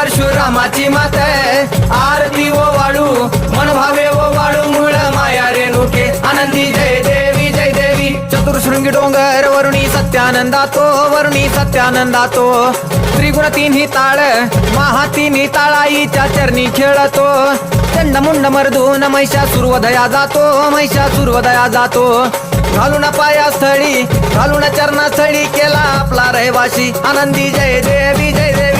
परशुरामाची मात आरती ओ वाळू मनभावे ओ वाळू मुळ माया रेणुके. आनंदी जय देवी जय देवी. चतुर्शृंगी डोंगर वरुणी सत्यानंदातो वरुणी सत्यानंदातो. त्रिगुण तिन्ही ताळ महा तिन्ही ताळाईच्या चरणी खेळतो. चंड मुंड मर्दून महिषा सुरवदया जातो महिषा सुरवदया जातो. घालून पाया स्थळी घालून चरणास्थळी केला आपला रहिवाशी आनंदी जय देवी जय देवी.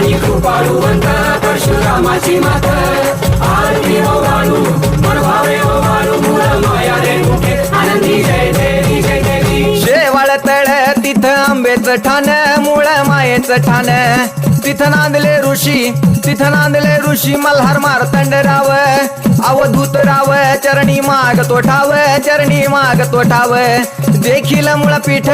आणि भवानी कृपाळूवंत परशुरामाची मात. आरती ओ वाळू मन भावे वाळू मूळ माया रे मुखे. आनंदी जय देवी जय देवी. शेवाळ तळ तिथं आंबेचं ठाण मूळ मायेचं ठाण. तिथं नांदले ऋषी तिथं नांदले ऋषी मल्हार मारतंड राव अवधूत राव चरणी माग तो ठाव चरणी माग तो ठाव देखील मुळपीठ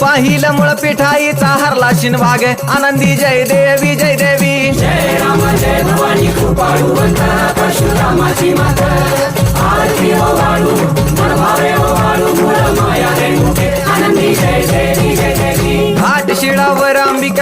पाहिलं मुळपीठ आईचा हरला शिनभाग आनंदी जय देवी जय देवी. जय राम जय भवानी कृपाळू परशुरामाची माता. आरती वाळू.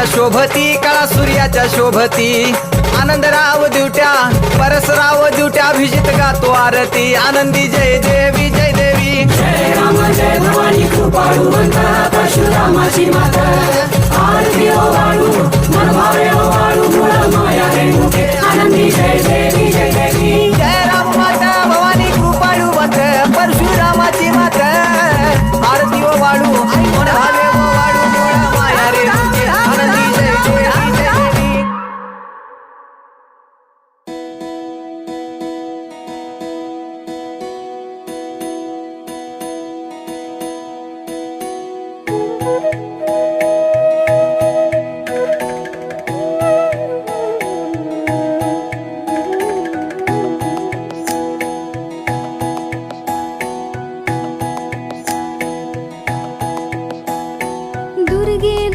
सूर्याच्या शोभती कळा सूर्याच्या शोभती. आनंदराव दिवट्या परसराव दिवट्या अभिजित गातो आरती. आनंदी जय देवी जय देवी. जय राम जय भवानी कृपाळूवंत परशुरामाची माता. आरती ओ वाळू मनभावे ओ वाळू मूळ माया रेणुके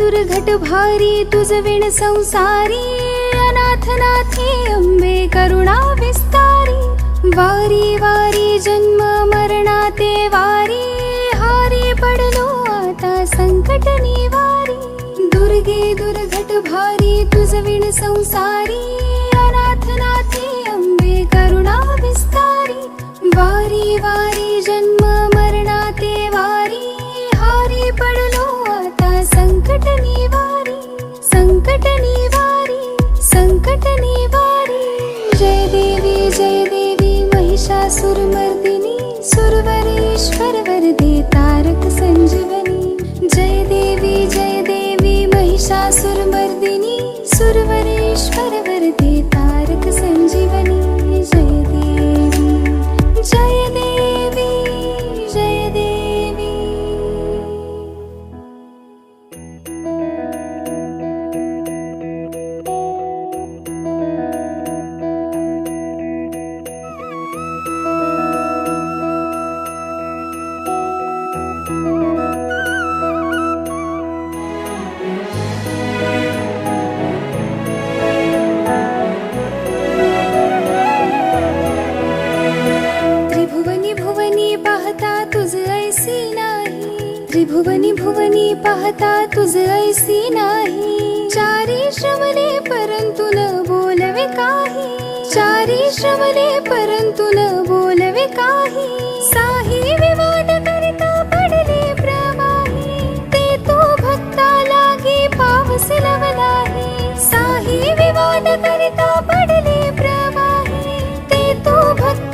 दुर्गे भारी तुझ विण संसारी अनाथनाथी अंबे करुणा विस्तारी आधारी भारी तुझ विण संसारी अनाथनाथी अंबे करुणा विस्तारी वारी वारी जन्म मरणा ते वारी हारी पडलो आता संकट निवारी संकट निवारी संकट निवारी. जय देवी जय देवी महिषासुरमर्दिनी भुवनी पाहता तुझ ऐसी नाही. चारी श्रवणे परंतु न बोलवे काही. चारी श्रवणे परंतु न बोलवे काही.